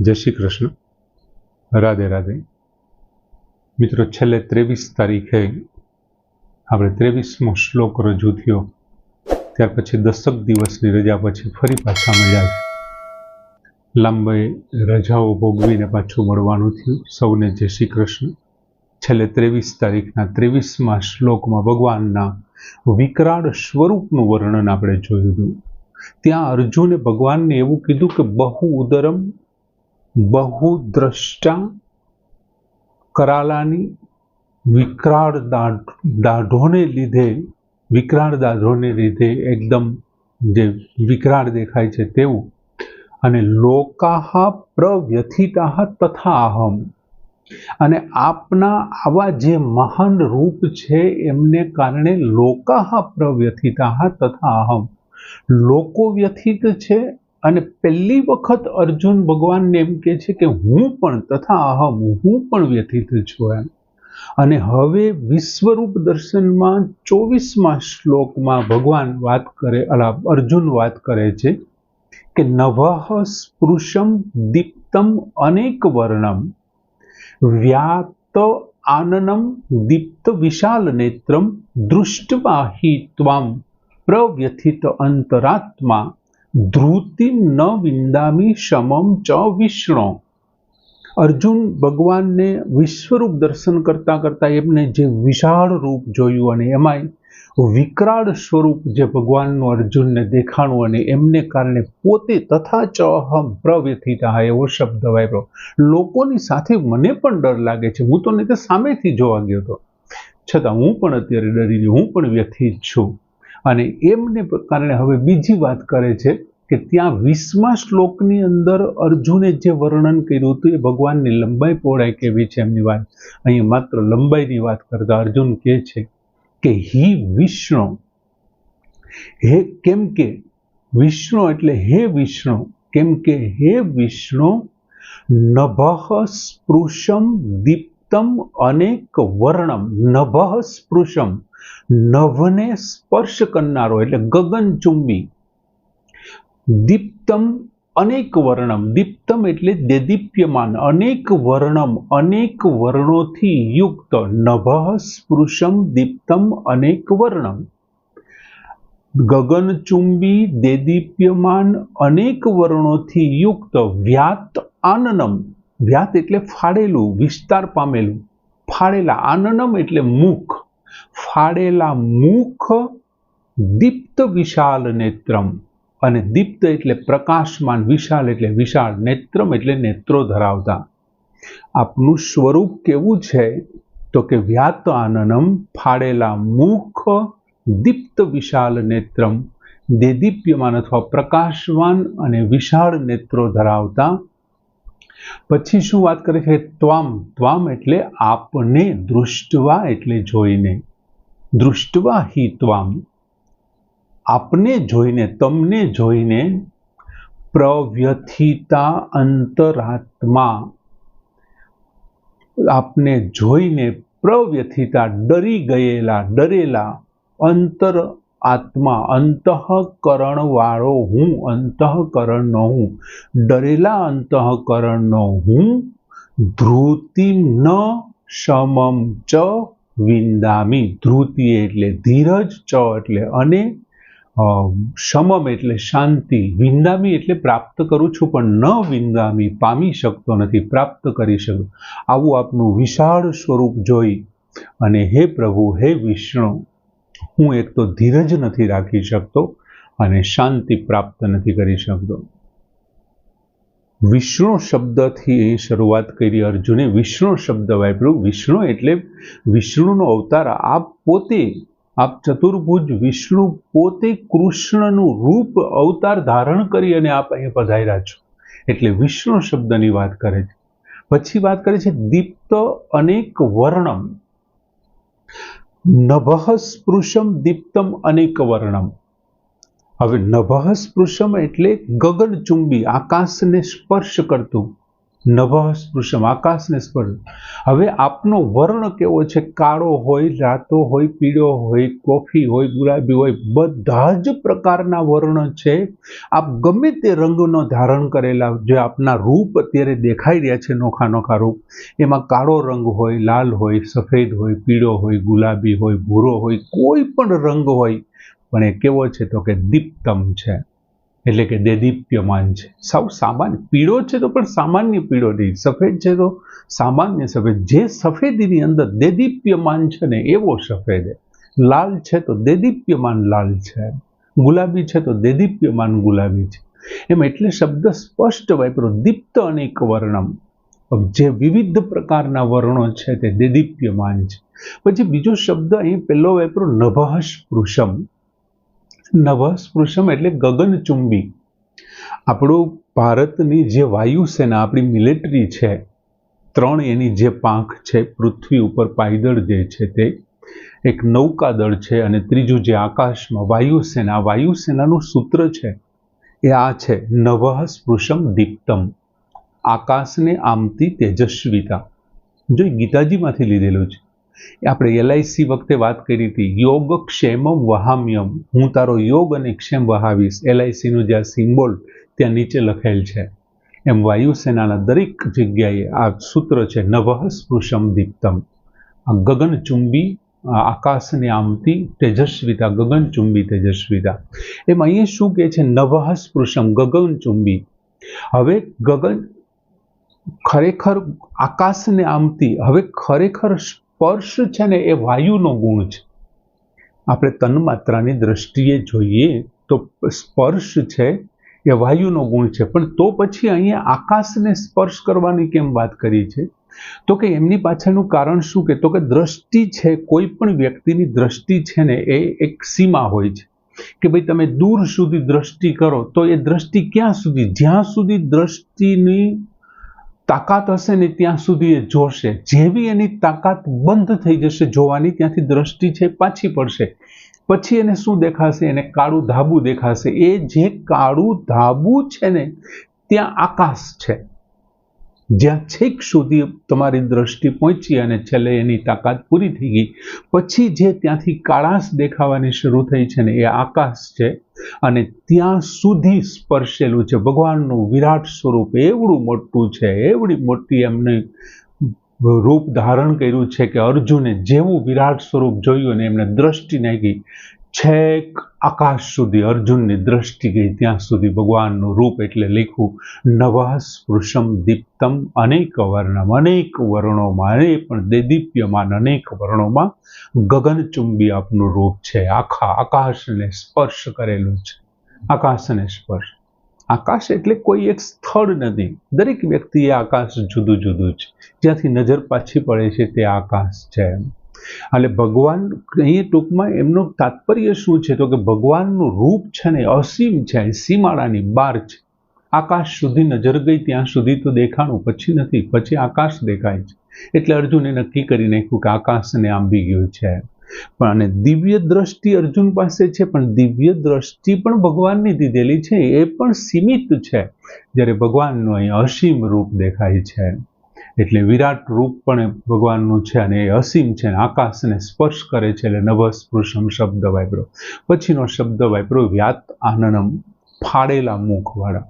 જય શ્રી કૃષ્ણ. રાધે રાધે. મિત્રો, છેલ્લે ત્રેવીસ તારીખે આપણે ત્રેવીસમો શ્લોક રજૂ થયો. ત્યાર પછી દસક દિવસની રજા પછી ફરી પાછા મળ્યા લાંબાઈ રજાઓ ભોગવીને પાછું મળવાનું થયું. સૌને જય શ્રી કૃષ્ણ. છેલ્લે ત્રેવીસ તારીખના ત્રેવીસમાં શ્લોકમાં ભગવાનના વિકરાળ સ્વરૂપનું વર્ણન આપણે જોયું હતું. ત્યાં અર્જુને ભગવાનને એવું કીધું કે બહુ ઉદરમ બહુ દ્રષ્ટા કરાલાની વિકરાળ દાઢ દાઢોને લીધે, વિકરાળ દાઢોને લીધે એકદમ જે વિકરાળ દેખાય છે તેવું. અને લોકાહ પ્રવ્યથિતાહ તથા અહમ. અને આપના આવા જે મહાન રૂપ છે એમને કારણે લોકાહ પ્રવ્યથિતાહ તથા અહમ. લોકો વ્યથિત છે અને પહેલી વખત અર્જુન ભગવાનને એમ કહે છે કે હું પણ તથા અહમ, હું પણ વ્યથિત છું એમ. અને હવે વિશ્વરૂપ દર્શનમાં ચોવીસમાં શ્લોકમાં ભગવાન વાત કરે, અલા, અર્જુન વાત કરે છે કે નભઃ સ્પૃશમ દીપ્તમ અનેક વર્ણમ વ્યાત આનનમ દીપ્ત વિશાલ નેત્રમ દૃષ્ટવાહી ત્વામ પ્રવ્યથિત અંતરાત્મા ધ્રુતિમ ન વિંદામી શમમ ચ વિષ્ણુ. અર્જુન ભગવાનને વિશ્વરૂપ દર્શન કરતા કરતા એમને જે વિશાળ રૂપ જોયું અને એમાંય વિકરાળ સ્વરૂપ જે ભગવાનનું અર્જુનને દેખાણું અને એમને કારણે પોતે તથા ચ અહમ પ્રવ્યથિતા એવો શબ્દ વાપરો લોકોની સાથે મને પણ ડર લાગે છે. હું તો નહીં સામેથી જોવા ગયો હતો. છતાં હું પણ અત્યારે ડરીને હું પણ વ્યથિત છું. અને એમને કારણે હવે બીજી વાત કરે છે કે ત્યાં વીસમા શ્લોકની અંદર અર્જુને જે વર્ણન કર્યું હતું એ ભગવાનની લંબાઈ પહોળાઈ કેવી છે એમની વાત? અહીં માત્ર લંબાઈની વાત કરતા અર્જુન કહે છે કે હિ વિષ્ણુ. હે કેમ કે વિષ્ણુ એટલે હે વિષ્ણુ. કેમ કે હે વિષ્ણુ નભઃ સ્પૃશમ દીપ્તમ અનેક વર્ણમ, નભઃ સ્પૃશમ. નભને સ્પર્શ કરનારો એટલે ગગનચુંબી દીપ્તમ અનેક વર્ણમ, દીપ્તમ એટલે દેદીપ્યમાન. અનેક વર્ણમ, અનેક વર્ણોથી યુક્ત. નભઃ સ્પૃશમ, દીપ્તમ અનેક વર્ણમ. ગગનચુંબી દેદીપ્યમાન અનેક વર્ણોથી યુક્ત. વ્યાત આનનમ. વ્યાત એટલે ફાડેલું, વિસ્તાર પામેલું. ફાડેલા આનનમ એટલે મુખ. ફાડેલા મુખ દીપ્ત વિશાલ નેત્રમ. અને દીપ્ત એટલે પ્રકાશમાન વિશાલ એટલે વિશાળ નેત્રમ એટલે નેત્રો ધરાવતા. આપનું સ્વરૂપ કેવું છે? તો કે વ્યાત આનનમ ફાડેલા મુખ દીપ્ત વિશાલ નેત્રમ. દેદીપ્યમાન અથવા પ્રકાશવાન અને વિશાળ નેત્રો ધરાવતા પછી શું વાત કરે છે? ત્વામ. ત્વામ એટલે આપને દૃષ્ટવા એટલે જોઈને. દૃષ્ટવા હિ ત્વામ. આપને જોઈને, તમને જોઈને પ્રવ્યથિતા અંતરાત્મા. આપને જોઈને પ્રવ્યથિતા ડરી ગયેલા, ડરેલા, અંતર આત્મા અંતઃકરણવાળો હું, અંતઃકરણનો હું. ડરેલા અંતઃકરણનો હું, ધ્રુતિમ ન સમમ ચ વિંદામી. ધ્રુતિ એટલે ધીરજ, ચ એટલે અને સમમ એટલે શાંતિ. વિંદામી એટલે પ્રાપ્ત કરું છું, પણ ન વિંદામી પામી શકતો નથી, પ્રાપ્ત કરી શકતો. આવું આપનું વિશાળ સ્વરૂપ જોઈ અને હે પ્રભુ, હે વિષ્ણુ હું એક તો ધીરજ નથી રાખી શકતો અને શાંતિ પ્રાપ્ત નથી કરી શકતો. વિષ્ણુ શબ્દથી શરૂઆત કરી અર્જુને વિષ્ણુ શબ્દ વાપર્યું. વિષ્ણુ એટલે વિષ્ણુનો અવતાર. આપ પોતે, આપ ચતુર્ભુજ વિષ્ણુ પોતે કૃષ્ણનું રૂપ અવતાર ધારણ કરી અને આપ અહીંયા પધાર્યા છો. એટલે વિષ્ણુ શબ્દની વાત કરે છે. પછી વાત કરે છે દીપ્ત અનેક વર્ણમ. નભઃ સ્પૃશમ દીપ્તમ અનેક વર્ણમ હવે નભઃ સ્પૃશમ એટલે ગગનચુંબી આકાશને સ્પર્શ કરતું. નભઃ સ્પૃશમ આકાશને સ્પર્શ. હવે આપનો વર્ણ કેવો છે? કાળો હોય, રાતો હોય, પીળો હોય, કોફી હોય, ગુલાબી હોય, બધા જ પ્રકારના વર્ણ છે. આપ ગમે તે રંગનો ધારણ કરેલા, જે આપના રૂપ અત્યારે દેખાઈ રહ્યા છે નોખા નોખા રૂપ, એમાં કાળો રંગ હોય, લાલ હોય, સફેદ હોય, પીળો હોય, ગુલાબી હોય, ભૂરો હોય, કોઈ પણ રંગ હોય, પણ એ કેવો છે તો કે દીપ્તમ છે. એટલે કે દેદીપ્યમાન છે. સાવ સામાન્ય પીળો છે તો પણ સામાન્ય પીળો નહીં, સફેદ છે તો સામાન્ય સફેદ. જે સફેદીની અંદર દેદીપ્યમાન છે ને, એવો સફેદ લાલ છે તો દેદીપ્યમાન લાલ છે. ગુલાબી છે તો દેદીપ્યમાન ગુલાબી છે. એમ એટલે શબ્દ સ્પષ્ટ વાપરો. દીપ્ત અનેક વર્ણમ. જે વિવિધ પ્રકારના વર્ણો છે તે દેદીપ્યમાન છે. પછી બીજો શબ્દ અહીં પહેલો વાપરો નભઃ સ્પૃશમ. નવસ્પૃશમ એટલે ગગનચુંબી આપણું ભારતની જે વાયુસેના આપણી મિલિટરી છે, ત્રણ એની જે પાંખ છે, પૃથ્વી ઉપર પાયદળ જે છે તે, એક નૌકાદળ છે અને ત્રીજું જે આકાશમાં વાયુસેના, વાયુસેનાનું સૂત્ર છે, એ આ છે નવઃ સ્પૃશમ દીપ્તમ. આકાશને આમતી તેજસ્વીતા. જો ગીતાજીમાંથી લીધેલું છે. આપણે એલઆઈસી વખતે વાત કરી હતી. યોગ ક્ષેમ વહામ્યમ. હું તારો યોગ અને ક્ષેમ વહાવીશ. એલઆઈસીનું જે સિમ્બોલ ત્યાં નીચે લખેલ છે. એમ વાયુસેનાના દરેક જગ્યાએ આ સૂત્ર છે, નવઃ સ્પૃશમ દીપ્તમ. આ ગગનચુંબી આકાશને આમતી, તેજસ્વીતા ગગનચુંબી તેજસ્વીતા. એમ અહીંયા શું કહે છે? નવઃ સ્પૃશમ ગગનચુંબી હવે ગગન ખરેખર આકાશને આમતી, હવે ખરેખર સ્પર્શ છે ને એ વાયુનો ગુણ છે. આપણે તન્માત્રાની દ્રષ્ટિએ જોઈએ તો સ્પર્શ છે એ વાયુનો ગુણ છે. પણ તો પછી અહીંયા આકાશને સ્પર્શ કરવાની કેમ વાત કરી છે? તો કે એમની પાછળનું કારણ શું કે તો કે દ્રષ્ટિ છે, કોઈ પણ વ્યક્તિની દ્રષ્ટિ છે ને એ એક સીમા હોય છે. કે ભાઈ તમે દૂર સુધી દ્રષ્ટિ કરો તો એ દ્રષ્ટિ ક્યાં સુધી? જ્યાં સુધી દ્રષ્ટિની તાકાત હશે ને ત્યાં સુધી એ જોશે. જેવી એની તાકાત બંધ થઈ જશે જોવાની, ત્યાંથી દ્રષ્ટિ છે પાછી પડશે. પછી એને શું દેખાશે? એને કાળું ધાબું દેખાશે. એ જે કાળું ધાબુ છે ને, ત્યાં આકાશ છે. જ્યાં છેક સુધી તમારી દ્રષ્ટિ પહોંચી અને છેલ્લે એની તાકાત પૂરી થઈ ગઈ. પછી જે ત્યાંથી કાળાશ દેખાવાની શરૂ થઈ છે ને એ આકાશ છે અને ત્યાં સુધી સ્પર્શેલું છે. ભગવાનનું વિરાટ સ્વરૂપ એવડું મોટું છે, એવડી મોટી એમને રૂપ ધારણ કર્યું છે કે અર્જુને જેવું વિરાટ સ્વરૂપ જોયું અને એમને દ્રષ્ટિ નાખી. છેક આકાશ સુધી અર્જુનની દ્રષ્ટિ ગઈ ત્યાં સુધી ભગવાનનું રૂપ એટલે લખ્યું નવા સ્પૃશમ દીપ્તમ, અનેક વર્ણમ, અનેક વર્ણોમાં અને પણ દેદીપ્યમાન અનેક વર્ણોમાં ગગનચુંબી આપનું રૂપ છે. આખા આકાશને સ્પર્શ કરેલું છે. આકાશને સ્પર્શ. આકાશ એટલે કોઈ એક સ્થળ નથી. દરેક વ્યક્તિએ આકાશ જુદું જુદું છે. જ્યાંથી નજર પાછી પડે છે તે આકાશ છે એટલે ભગવાન અહીં ટૂંકમાં એમનું તાત્પર્ય શું છે? તો કે ભગવાનનું રૂપ છે ને અસીમ છે સીમાડાની બાર છે. આકાશ સુધી નજર ગઈ, ત્યાં સુધી તો દેખાણું પછી નથી, પછી આકાશ દેખાય છે. એટલે અર્જુને નક્કી કરી નાખ્યું કે આકાશને આંબી ગયું છે. પણ અને દિવ્ય દ્રષ્ટિ અર્જુન પાસે છે, પણ દિવ્ય દ્રષ્ટિ પણ ભગવાનની દીધેલી છે, એ પણ સીમિત છે. જ્યારે ભગવાનનું અહીં અસીમ રૂપ દેખાય છે. એટલે વિરાટ રૂપ પણ ભગવાનનું છે અને એ અસીમ છે અને આકાશને સ્પર્શ કરે છે એટલે નભસ્પૃશમ શબ્દ વાપરો. પછીનો શબ્દ વાપરો વ્યાત આનનમ, ફાડેલા મુખવાળા.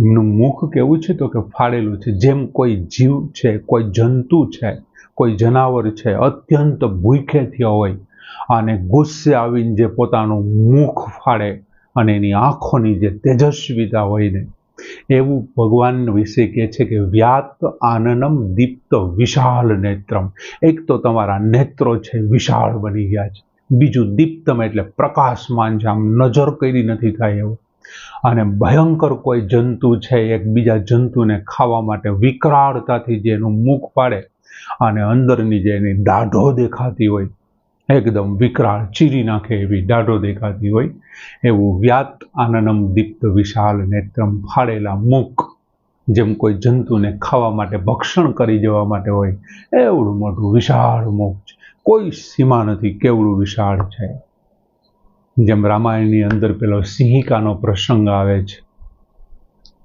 એમનું મુખ કેવું છે તો કે ફાડેલું છે. જેમ કોઈ જીવ છે, કોઈ જંતુ છે, કોઈ જનાવર છે, અત્યંત ભૂખે થયો હોય અને ગુસ્સે આવીને જે પોતાનું મુખ ફાડે અને એની આંખોની જે તેજસ્વીતા હોય ને એવું ભગવાન વિશે કહે છે કે વ્યાત આનનમ દીપ્ત વિશાળ નેત્રમ. એક તો તમારા નેત્રો છે વિશાળ બની ગયા છે. બીજું દીપ્તમ એટલે પ્રકાશમાન છે. આમ નજર કરી નથી થાય એવું. અને ભયંકર કોઈ જંતુ છે એક બીજા જંતુને ખાવા માટે વિકરાળતાથી જે એનું મુખ પાડે અને અંદરની જે એની દાઢો દેખાતી હોય એકદમ વિકરાળ, ચીરી નાખે એવી દાઢો દેખાતી હોય, એવું વ્યાત આનનમ દીપ્ત વિશાળ નેત્રમ ફાળેલા મુખ જેમ કોઈ જંતુને ખાવા માટે ભક્ષણ કરી જવા માટે હોય, એવડું મોટું વિશાળ મુખ છે. કોઈ સીમા નથી કેવડું વિશાળ છે. જેમ રામાયણની અંદર પેલો સિંહિકાનો પ્રસંગ આવે છે.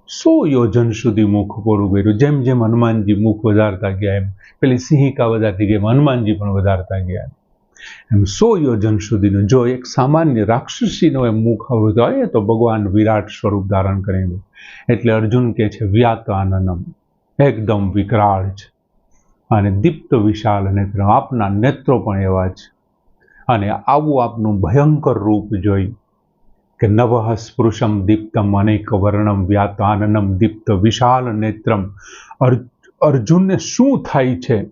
સો યોજન સુધી મુખ પોરું કર્યું. જેમ જેમ હનુમાનજી મુખ વધારતા ગયા, એમ પેલી સિંહિકા વધારતી ગઈ, એમ હનુમાનજી પણ વધારતા ગયા. સો યોજન સુધીનું, જો એક સામાન્ય રાક્ષસીનો એમ મુખ આવડું હોય તો ભગવાન વિરાટ સ્વરૂપ ધારણ કરીને એટલે અર્જુન કહે છે, વ્યાતાનનમ. એકદમ વિકરાળ છે. અને દીપ્ત વિશાલ નેત્ર, આપના નેત્રો પણ એવા છે અને આવું આપનું ભયંકર રૂપ જોઈ કે નવઃ સ્પૃશમ દીપ્તમ અનેક વર્ણમ વ્યાતાનનમ દીપ્ત વિશાલ નેત્રમ. અર્જુનને શું થાય છે?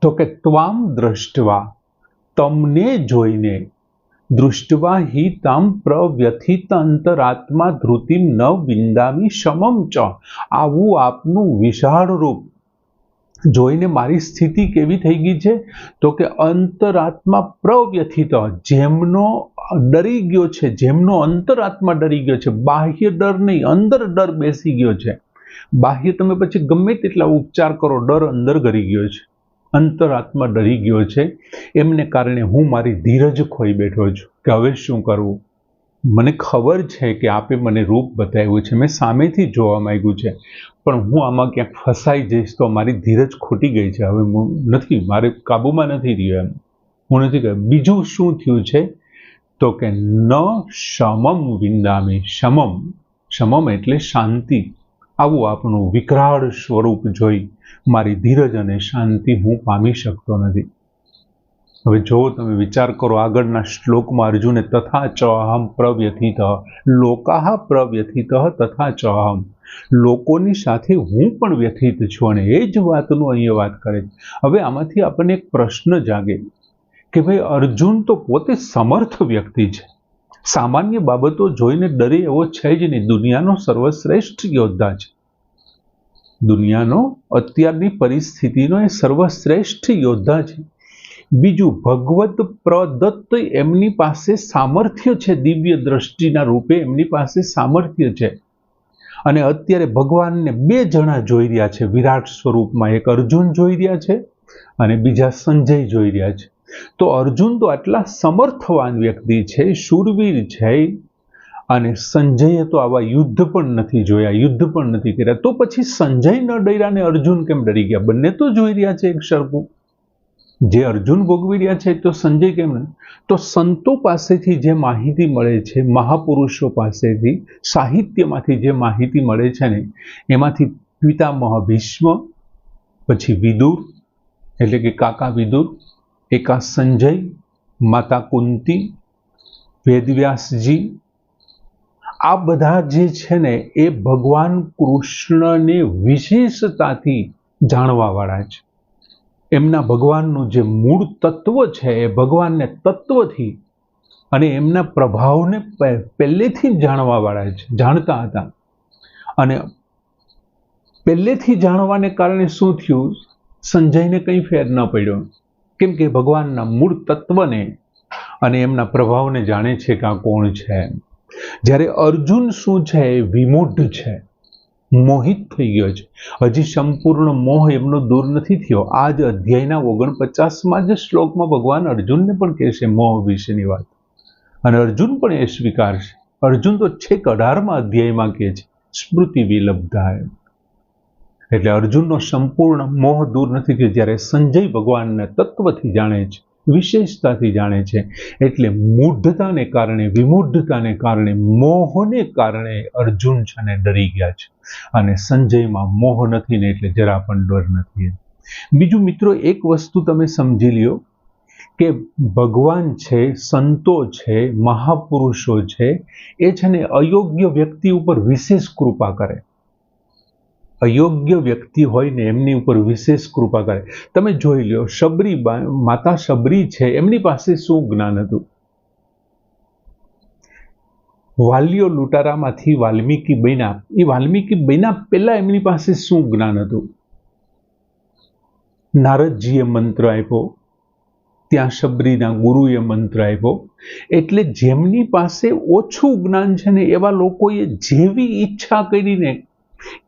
તો કે ત્વામ દ્રષ્ટવા તમને જોઈને દૃષ્ટવા તામ પ્રવ્યથિત અંતરાત્મા ધૃતિમ ન વિંદામી શમમ ચ. આવું આપનું વિશાળ રૂપ. જોઈને મારી સ્થિતિ કેવી થઈ ગઈ છે? તો કે અંતરાત્મા પ્રવ્યથિત, જેમનો ડરી ગયો છે, જેમનો અંતરાત્મા ડરી ગયો છે, બાહ્ય ડર નહીં, અંદર ડર બેસી ગયો છે. બાહ્ય તમે પછી ગમે તેટલા ઉપચાર કરો, ડર અંદર ગરી ગયો છે. અંતરાત્મા ડરી ગયો છે. એમને કારણે હું મારી ધીરજ ખોઈ બેઠો છું કે હવે શું કરવું? મને ખબર છે કે આપે મને રૂપ બતાવ્યું છે. મેં સામેથી જોવા માંગ્યું છે. પણ હું આમાં ક્યાંક ફસાઈ જઈશ તો મારી ધીરજ ખોટી ગઈ છે. હવે હું નથી, મારે કાબૂમાં નથી રહ્યો એમ. હું નથી કહ્યું બીજું શું થયું છે? તો કે ન શમમ વિંદામી શમમ શમમ એટલે શાંતિ. આવું આપણું વિકરાળ સ્વરૂપ જોઈ મારી ધીરજ અને શાંતિ હું પામી શકતો નથી. હવે જો તમે વિચાર કરો, આગળના શ્લોકમાં અર્જુને તથા ચહમ પ્રવ્યથિત, લોકાહ પ્રવ્યથિત તથા ચહમ લોકોની સાથે હું પણ વ્યથિત છું અને એ જ વાતનું અહીંયા વાત કરે છે. હવે આમાંથી આપણને એક પ્રશ્ન જાગે કે ભાઈ, અર્જુન તો પોતે સમર્થ વ્યક્તિ છે. સામાન્ય બાબતો જોઈને ડરે એવો છે જ નહીં. દુનિયાનો સર્વશ્રેષ્ઠ યોદ્ધા છે. દુનિયાનો અત્યારની પરિસ્થિતિનો એ સર્વશ્રેષ્ઠ યોદ્ધા છે. બીજું, ભગવત પ્રદત્ત એમની પાસે સામર્થ્ય છે, દિવ્ય દ્રષ્ટિના રૂપે એમની પાસે સામર્થ્ય છે. અને અત્યારે ભગવાનને બે જણા જોઈ રહ્યા છે, વિરાટ સ્વરૂપમાં એક અર્જુન જોઈ રહ્યા છે અને બીજા સંજય જોઈ રહ્યા છે. તો અર્જુન તો આટલા સમર્થવાન વ્યક્તિ છે, શૂરવીર છે. અને સંજયે તો આવા યુદ્ધ પણ નથી જોયા, યુદ્ધ પણ નથી કર્યા. તો પછી સંજય ન ડર્યા ને અર્જુન કેમ ડરી ગયા? બંને તો જોઈ રહ્યા છે એક સરખું. જે અર્જુન ભોગવી રહ્યા છે તો સંજય કેમ તો સંતો પાસેથી જે માહિતી મળે છે, મહાપુરુષો પાસેથી, સાહિત્યમાંથી જે માહિતી મળે છે ને, એમાંથી પિતામહ ભીષ્મ, પછી વિદુર, એટલે કે કાકા વિદુર, એકા સંજય, માતા કુંતી, વેદવ્યાસજી આ બધા જે છે ને, એ ભગવાન કૃષ્ણને વિશેષતાથી જાણવાવાળા છે. એમના ભગવાનનું જે મૂળ તત્વ છે, એ ભગવાનને તત્વથી અને એમના પ્રભાવને પહેલેથી જ જાણવાવાળા છે, જાણતા હતા. અને પહેલેથી જાણવાને કારણે શું થયું? સંજયને કંઈ ફેર ન પડ્યો. કેમ કે ભગવાનના મૂળ તત્વને અને એમના પ્રભાવને જાણે છે કે આ કોણ છે જ્યારે અર્જુન શું છે, એ વિમૂઢ છે, મોહિત થઈ ગયો છે. હજી સંપૂર્ણ મોહ એમનો દૂર નથી થયો. આ જ અધ્યાયના ઓગણપચાસમાં જ શ્લોકમાં ભગવાન અર્જુનને પણ કહેશે મોહ વિશેની વાત. અને અર્જુન પણ એ સ્વીકારશે અર્જુન તો છેક અઢારમાં અધ્યાયમાં કહે છે, સ્મૃતિ વિલબ્ધાય. એટલે અર્જુનનો સંપૂર્ણ મોહ દૂર નથી થયો, જ્યારે સંજય ભગવાનને તત્વથી જાણે છે. વિશેષતાથી જાણે છે. એટલે મૂઢતાને કારણે, વિમૂઢતાને કારણે, મોહને કારણે અર્જુન છે ને ડરી ગયા છે. અને સંજયમાં મોહ નથી ને એટલે જરા પણ ડર નથી બીજું મિત્રો, એક વસ્તુ તમે સમજી લ્યો કે ભગવાન છે, સંતો છે, મહાપુરુષો છે, એ છે ને અયોગ્ય વ્યક્તિ ઉપર વિશેષ કૃપા કરે. અયોગ્ય વ્યક્તિ હોય ને એમની ઉપર વિશેષ કૃપા કરે. તમે જોઈ લો શબરી માતા શબરી છે, એમની પાસે શું જ્ઞાન હતું? વાલીઓ લૂંટારામાંથી વાલ્મીકી બન્યા. એ વાલ્મીકી બન્યા પહેલા એમની પાસે શું જ્ઞાન હતું? નારદજીએ મંત્ર આપ્યો. ત્યાં શબરીના ગુરુએ મંત્ર આપ્યો. એટલે જેમની પાસે ઓછું જ્ઞાન છે ને એવા લોકોએ જેવી ઈચ્છા કરીને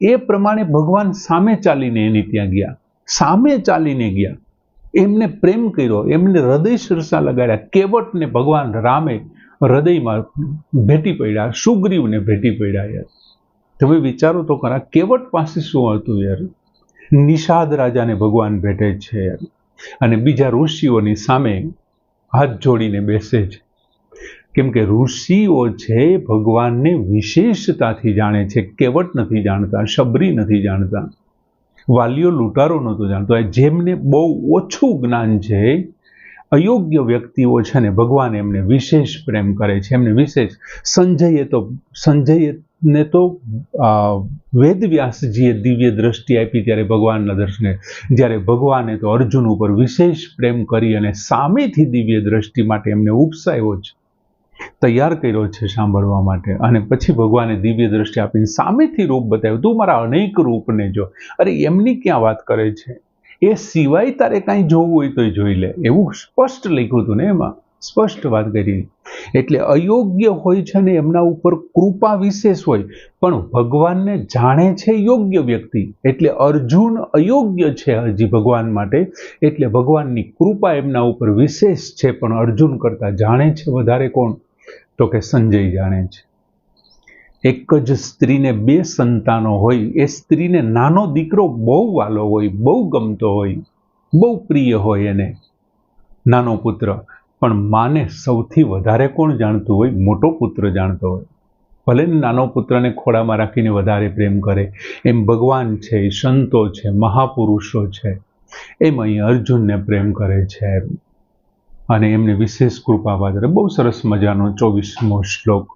એ પ્રમાણે ભગવાન સામે ચાલીને એની ત્યાં ગયા. સામે ચાલીને ગયા. એમને પ્રેમ કર્યો. એમને હૃદય સરસા લગાડ્યા. કેવટને ભગવાન રામે હૃદયમાં ભેટી પડ્યા, સુગ્રીવને ભેટી પડ્યા તમે વિચારો તો ખરા, કેવટ પાસે શું હતું યાર? નિષાદ રાજાને ભગવાન ભેટે છે યાર. અને બીજા ઋષિઓની સામે હાથ જોડીને બેસે છે. કેમ કે ઋષિઓ છે ભગવાનને વિશેષતાથી જાણે છે, કેવટ નથી જાણતા, શબરી નથી જાણતા. વાલીઓ લૂંટારો નહોતો જાણતો. જેમને બહુ ઓછું જ્ઞાન છે, અયોગ્ય વ્યક્તિઓ છે ને ભગવાન એમને વિશેષ પ્રેમ કરે છે, એમને વિશેષ સંજયે તો, સંજયને તો વેદવ્યાસજીએ દિવ્ય દ્રષ્ટિ આપી ત્યારે ભગવાનના દર્શને. જ્યારે ભગવાને તો અર્જુન ઉપર વિશેષ પ્રેમ કરી અને સામેથી દિવ્ય દ્રષ્ટિ માટે એમને ઉપસાવ્યો છે તૈયાર કર્યો છે સાંભળવા માટે. અને પછી ભગવાને દિવ્ય દ્રષ્ટિ આપીને સામેથી રૂપ બતાવ્યું. તું મારા અનેક રૂપને જો. અરે, એમની ક્યાં વાત કરે છે? એ સિવાય તારે કાંઈ જોવું હોય તોય જોઈ લે. એવું સ્પષ્ટ લખ્યું હતું ને એમાં. સ્પષ્ટ વાત કરી. એટલે અયોગ્ય હોય છે ને એમના ઉપર કૃપા વિશેષ હોય. પણ ભગવાનને જાણે છે યોગ્ય વ્યક્તિ. એટલે અર્જુન અયોગ્ય છે હજી ભગવાન માટે. એટલે ભગવાનની કૃપા એમના ઉપર વિશેષ છે. પણ અર્જુન કરતાં જાણે છે વધારે કોણ? તો કે સંજય જાણે છે. એક જ સ્ત્રીને બે સંતાનો હોય, એ સ્ત્રીને નાનો દીકરો બહુ વાલો હોય, બહુ ગમતો હોય, બહુ પ્રિય હોય એને. નાનો પુત્ર, પણ માને સૌથી વધારે કોણ જાણતું હોય? મોટો પુત્ર જાણતો હોય. ભલે નાનો પુત્રને ખોળામાં રાખીને વધારે પ્રેમ કરે. એમ ભગવાન છે, સંતો છે, મહાપુરુષો છે. એમ અહીં અર્જુનને પ્રેમ કરે છે. અને એમને વિશેષ કૃપા પાત્ર બહુ સરસ મજાનો ચોવીસમો શ્લોક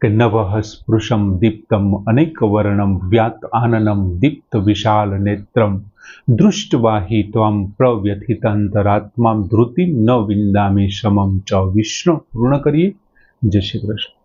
કે નવઃ સ્પૃશમ દીપ્તમ અનેક વર્ણમ વ્યાત આનનમ દીપ્ત વિશાલ નેત્રમ દૃષ્ટવાહી ત્વમ પ્રવ્યથિતાંતરાત્મામ ધૃતિમ ન વિંદામી સમમ. ચ વિષ્ણુ પૂર્ણ કરીએ. જય શ્રી કૃષ્ણ.